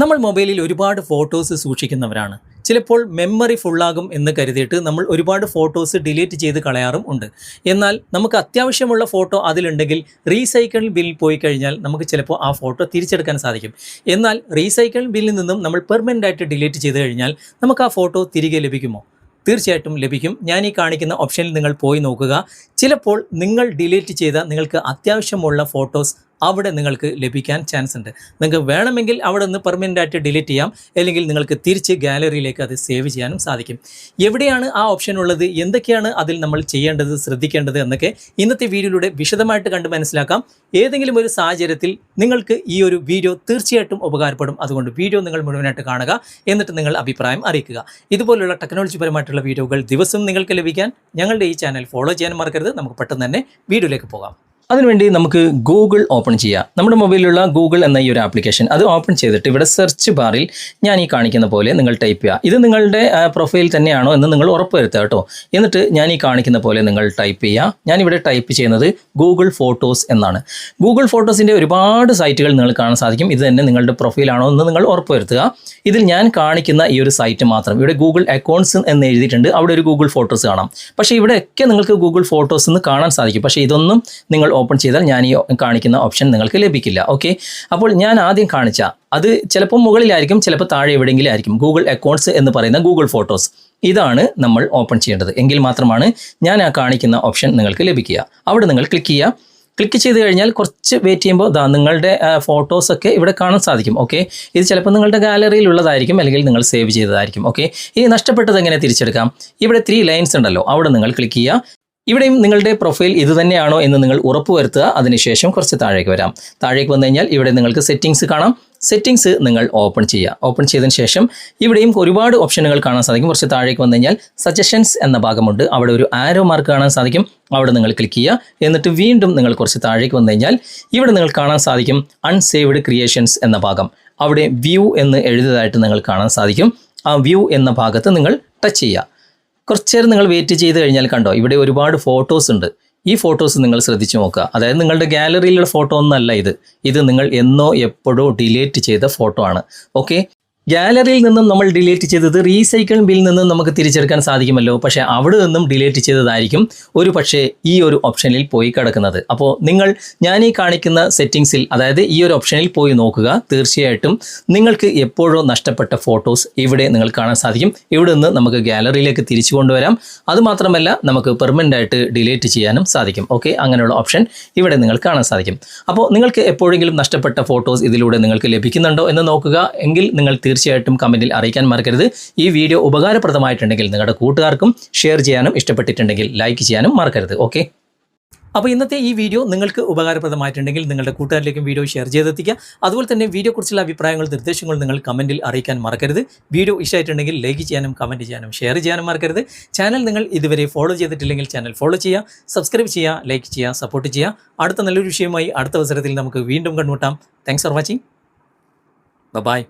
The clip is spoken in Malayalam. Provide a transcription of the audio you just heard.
നമ്മൾ മൊബൈലിൽ ഒരുപാട് ഫോട്ടോസ് സൂക്ഷിക്കുന്നവരാണ്. ചിലപ്പോൾ മെമ്മറി ഫുള്ളാകും എന്ന് കരുതിയിട്ട് നമ്മൾ ഒരുപാട് ഫോട്ടോസ് ഡിലീറ്റ് ചെയ്ത് കളയാറും ഉണ്ട്. എന്നാൽ നമുക്ക് അത്യാവശ്യമുള്ള ഫോട്ടോ അതിലുണ്ടെങ്കിൽ റീസൈക്കിൾ ബിൽ പോയി കഴിഞ്ഞാൽ നമുക്ക് ചിലപ്പോൾ ആ ഫോട്ടോ തിരിച്ചെടുക്കാൻ സാധിക്കും. എന്നാൽ റീസൈക്കിൾ ബില്ലിൽ നിന്നും നമ്മൾ പെർമനന്റ് ആയിട്ട് ഡിലീറ്റ് ചെയ്ത് കഴിഞ്ഞാൽ നമുക്ക് ആ ഫോട്ടോ തിരികെ ലഭിക്കുമോ? തീർച്ചയായിട്ടും ലഭിക്കും. ഞാൻ ഈ കാണിക്കുന്ന ഓപ്ഷനിൽ നിങ്ങൾ പോയി നോക്കുക. ചിലപ്പോൾ നിങ്ങൾ ഡിലീറ്റ് ചെയ്ത നിങ്ങൾക്ക് അത്യാവശ്യമുള്ള ഫോട്ടോസ് അവിടെ നിങ്ങൾക്ക് ലഭിക്കാൻ ചാൻസ് ഉണ്ട്. നിങ്ങൾക്ക് വേണമെങ്കിൽ അവിടെ നിന്ന് പെർമനന്റ് ആയിട്ട് ഡിലീറ്റ് ചെയ്യാം. അല്ലെങ്കിൽ നിങ്ങൾക്ക് തിരിച്ച് ഗാലറിയിലേക്ക് അത് സേവ് ചെയ്യാനും സാധിക്കും. എവിടെയാണ് ആ ഓപ്ഷൻ ഉള്ളത്? എന്തൊക്കെയാണ് അതിൽ നമ്മൾ ചെയ്യേണ്ടത് ശ്രദ്ധിക്കേണ്ടത് എന്നൊക്കെ ഇന്നത്തെ വീഡിയോയിലൂടെ വിശദമായിട്ട് കണ്ട് മനസ്സിലാക്കാം. ഏതെങ്കിലും ഒരു സാഹചര്യത്തിൽ നിങ്ങൾക്ക് ഈ ഒരു വീഡിയോ തീർച്ചയായിട്ടും ഉപകാരപ്പെടും. അതുകൊണ്ട് വീഡിയോ നിങ്ങൾ മുഴുവനായിട്ട് കാണുക. എന്നിട്ട് നിങ്ങൾ അഭിപ്രായം അറിയിക്കുക. ഇതുപോലുള്ള ടെക്നോളജി പരമായിട്ടുള്ള വീഡിയോകൾ ദിവസവും നിങ്ങൾക്ക് ലഭിക്കാൻ ഞങ്ങളുടെ ഈ ചാനൽ ഫോളോ ചെയ്യാൻ മറക്കരുത്. നമുക്ക് പെട്ടെന്ന് തന്നെ വീഡിയോയിലേക്ക് പോകാം. അതിനുവേണ്ടി നമുക്ക് ഗൂഗിൾ ഓപ്പൺ ചെയ്യാം. നമ്മുടെ മൊബൈലിലുള്ള ഗൂഗിൾ എന്ന ഈ ഒരു ആപ്ലിക്കേഷൻ അത് ഓപ്പൺ ചെയ്തിട്ട് ഇവിടെ സെർച്ച് ബാറിൽ ഞാൻ ഈ കാണിക്കുന്ന പോലെ നിങ്ങൾ ടൈപ്പ് ചെയ്യുക. ഇത് നിങ്ങളുടെ പ്രൊഫൈൽ തന്നെയാണോ എന്ന് നിങ്ങൾ ഉറപ്പുവരുത്തുക കേട്ടോ. എന്നിട്ട് ഞാൻ ഈ കാണിക്കുന്ന പോലെ നിങ്ങൾ ടൈപ്പ് ചെയ്യുക. ഞാനിവിടെ ടൈപ്പ് ചെയ്യുന്നത് ഗൂഗിൾ ഫോട്ടോസ് എന്നാണ്. ഗൂഗിൾ ഫോട്ടോസിന്റെ ഒരുപാട് സൈറ്റുകൾ നിങ്ങൾ കാണാൻ സാധിക്കും. ഇത് തന്നെ നിങ്ങളുടെ പ്രൊഫൈലാണോ എന്ന് നിങ്ങൾ ഉറപ്പുവരുത്തുക. ഇതിൽ ഞാൻ കാണിക്കുന്ന ഈ ഒരു സൈറ്റ് മാത്രം. ഇവിടെ ഗൂഗിൾ അക്കൗണ്ട്സ് എന്ന് എഴുതിയിട്ടുണ്ട്. അവിടെ ഒരു ഗൂഗിൾ ഫോട്ടോസ് കാണാം. പക്ഷേ ഇവിടെയൊക്കെ നിങ്ങൾക്ക് ഗൂഗിൾ ഫോട്ടോസ് എന്ന് കാണാൻ സാധിക്കും. പക്ഷേ ഇതൊന്നും നിങ്ങൾ ഓപ്പൺ ചെയ്താൽ ഞാൻ ഈ കാണിക്കുന്ന ഓപ്ഷൻ നിങ്ങൾക്ക് ലഭിക്കില്ല. ഓക്കെ? അപ്പോൾ ഞാൻ ആദ്യം കാണിച്ച അത് ചിലപ്പോൾ മുകളിലായിരിക്കും ചിലപ്പോൾ താഴെ എവിടെയെങ്കിലും ആയിരിക്കും ഗൂഗിൾ അക്കൗണ്ട്സ് എന്ന് പറയുന്ന ഗൂഗിൾ ഫോട്ടോസ്. ഇതാണ് നമ്മൾ ഓപ്പൺ ചെയ്യേണ്ടത്. എങ്കിൽ മാത്രമാണ് ഞാൻ ആ കാണിക്കുന്ന ഓപ്ഷൻ നിങ്ങൾക്ക് ലഭിക്കുക. അവിടെ നിങ്ങൾ ക്ലിക്ക് ചെയ്യുക. ക്ലിക്ക് ചെയ്ത് കഴിഞ്ഞാൽ കുറച്ച് വെയിറ്റ് ചെയ്യുമ്പോൾ ദാ നിങ്ങളുടെ ഫോട്ടോസൊക്കെ ഇവിടെ കാണാൻ സാധിക്കും. ഓക്കെ? ഇത് ചിലപ്പോൾ നിങ്ങളുടെ ഗാലറിയിൽ ഉള്ളതായിരിക്കും അല്ലെങ്കിൽ നിങ്ങൾ സേവ് ചെയ്തതായിരിക്കും. ഓക്കെ? ഇനി നഷ്ടപ്പെട്ടത് എങ്ങനെ തിരിച്ചെടുക്കാം? ഇവിടെ ത്രീ ലൈൻസ് ഉണ്ടല്ലോ. അവിടെ നിങ്ങൾ ക്ലിക്ക് ചെയ്യുക. ഇവിടെയും നിങ്ങളുടെ പ്രൊഫൈൽ ഇത് തന്നെയാണോ എന്ന് നിങ്ങൾ ഉറപ്പുവരുത്തുക. അതിനുശേഷം കുറച്ച് താഴേക്ക് വരാം. താഴേക്ക് വന്നു കഴിഞ്ഞാൽ ഇവിടെ നിങ്ങൾക്ക് സെറ്റിംഗ്സ് കാണാം. സെറ്റിംഗ്സ് നിങ്ങൾ ഓപ്പൺ ചെയ്യുക. ഓപ്പൺ ചെയ്തതിന് ശേഷം ഇവിടെയും ഒരുപാട് ഓപ്ഷനുകൾ കാണാൻ സാധിക്കും. കുറച്ച് താഴേക്ക് വന്നു കഴിഞ്ഞാൽ സജഷൻസ് എന്ന ഭാഗമുണ്ട്. അവിടെ ഒരു ആരോ മാർക്ക് കാണാൻ സാധിക്കും. അവിടെ നിങ്ങൾ ക്ലിക്ക് ചെയ്യുക. എന്നിട്ട് വീണ്ടും നിങ്ങൾ കുറച്ച് താഴേക്ക് വന്നു കഴിഞ്ഞാൽ ഇവിടെ നിങ്ങൾ കാണാൻ സാധിക്കും അൺസേവ്ഡ് ക്രിയേഷൻസ് എന്ന ഭാഗം. അവിടെ വ്യൂ എന്ന് എഴുതിയതായിട്ട് നിങ്ങൾ കാണാൻ സാധിക്കും. ആ വ്യൂ എന്ന ഭാഗത്ത് നിങ്ങൾ ടച്ച് ചെയ്യുക. കുറച്ച് നേരം നിങ്ങൾ വെയിറ്റ് ചെയ്ത് കഴിഞ്ഞാൽ കണ്ടോ ഇവിടെ ഒരുപാട് ഫോട്ടോസ് ഉണ്ട്. ഈ ഫോട്ടോസ് നിങ്ങൾ ശ്രദ്ധിച്ചു നോക്കുക. അതായത് നിങ്ങളുടെ ഗാലറിയിലുള്ള ഫോട്ടോ ഒന്നല്ല ഇത്. ഇത് നിങ്ങൾ എന്നോ എപ്പോഴോ ഡിലീറ്റ് ചെയ്ത ഫോട്ടോ ആണ്. ഓക്കെ ഗാലറിയിൽ നിന്നും നമ്മൾ ഡിലീറ്റ് ചെയ്തത് റീസൈക്കിൾ ബിൽ നിന്നും നമുക്ക് തിരിച്ചെടുക്കാൻ സാധിക്കുമല്ലോ. പക്ഷേ അവിടെ നിന്നും ഡിലീറ്റ് ചെയ്തതായിരിക്കും ഒരു പക്ഷേ ഈ ഒരു ഓപ്ഷനിൽ പോയി കിടക്കുന്നത്. അപ്പോൾ നിങ്ങൾ ഞാൻ ഈ കാണിക്കുന്ന സെറ്റിങ്സിൽ അതായത് ഈ ഒരു ഓപ്ഷനിൽ പോയി നോക്കുക. തീർച്ചയായിട്ടും നിങ്ങൾക്ക് എപ്പോഴോ നഷ്ടപ്പെട്ട ഫോട്ടോസ് ഇവിടെ നിങ്ങൾ കാണാൻ സാധിക്കും. ഇവിടെ നിന്ന് നമുക്ക് ഗാലറിയിലേക്ക് തിരിച്ചു കൊണ്ടുവരാം. അതുമാത്രമല്ല നമുക്ക് പെർമനന്റ് ആയിട്ട് ഡിലീറ്റ് ചെയ്യാനും സാധിക്കും. ഓക്കെ അങ്ങനെയുള്ള ഓപ്ഷൻ ഇവിടെ നിങ്ങൾ കാണാൻ സാധിക്കും. അപ്പോൾ നിങ്ങൾക്ക് എപ്പോഴെങ്കിലും നഷ്ടപ്പെട്ട ഫോട്ടോസ് ഇതിലൂടെ നിങ്ങൾക്ക് ലഭിക്കുന്നുണ്ടോ എന്ന് നോക്കുക. എങ്കിൽ നിങ്ങൾ തീർച്ചയായിട്ടും കമന്റിൽ അറിയിക്കാൻ മറക്കരുത്. ഈ വീഡിയോ ഉപകാരപ്രദമായിട്ടുണ്ടെങ്കിൽ നിങ്ങളുടെ കൂട്ടുകാർക്കും ഷെയർ ചെയ്യാനും ഇഷ്ടപ്പെട്ടിട്ടുണ്ടെങ്കിൽ ലൈക്ക് ചെയ്യാനും മറക്കരുത്. ഓക്കെ അപ്പോൾ ഇന്നത്തെ ഈ വീഡിയോ നിങ്ങൾക്ക് ഉപകാരപ്രദമായിട്ടുണ്ടെങ്കിൽ നിങ്ങളുടെ കൂട്ടുകാരിലേക്കും വീഡിയോ ഷെയർ ചെയ്തെത്തിക്കുക. അതുപോലെ തന്നെ വീഡിയോക്കുറിച്ചുള്ള അഭിപ്രായങ്ങൾ നിർദ്ദേശങ്ങൾ നിങ്ങൾ കമന്റിൽ അറിയിക്കാൻ മറക്കരുത്. വീഡിയോ ഇഷ്ടമായിട്ടുണ്ടെങ്കിൽ ലൈക്ക് ചെയ്യാനും കമന്റ് ചെയ്യാനും ഷെയർ ചെയ്യാനും മറക്കരുത്. ചാനൽ നിങ്ങൾ ഇതുവരെ ഫോളോ ചെയ്തിട്ടില്ലെങ്കിൽ ചാനൽ ഫോളോ ചെയ്യുക. സബ്സ്ക്രൈബ് ചെയ്യുക ലൈക്ക് ചെയ്യുക സപ്പോർട്ട് ചെയ്യുക. അടുത്ത നല്ലൊരു വിഷയമായി അടുത്ത അവസരത്തിൽ നമുക്ക് വീണ്ടും കണ്ടുമുട്ടാം. Thanks for watching bye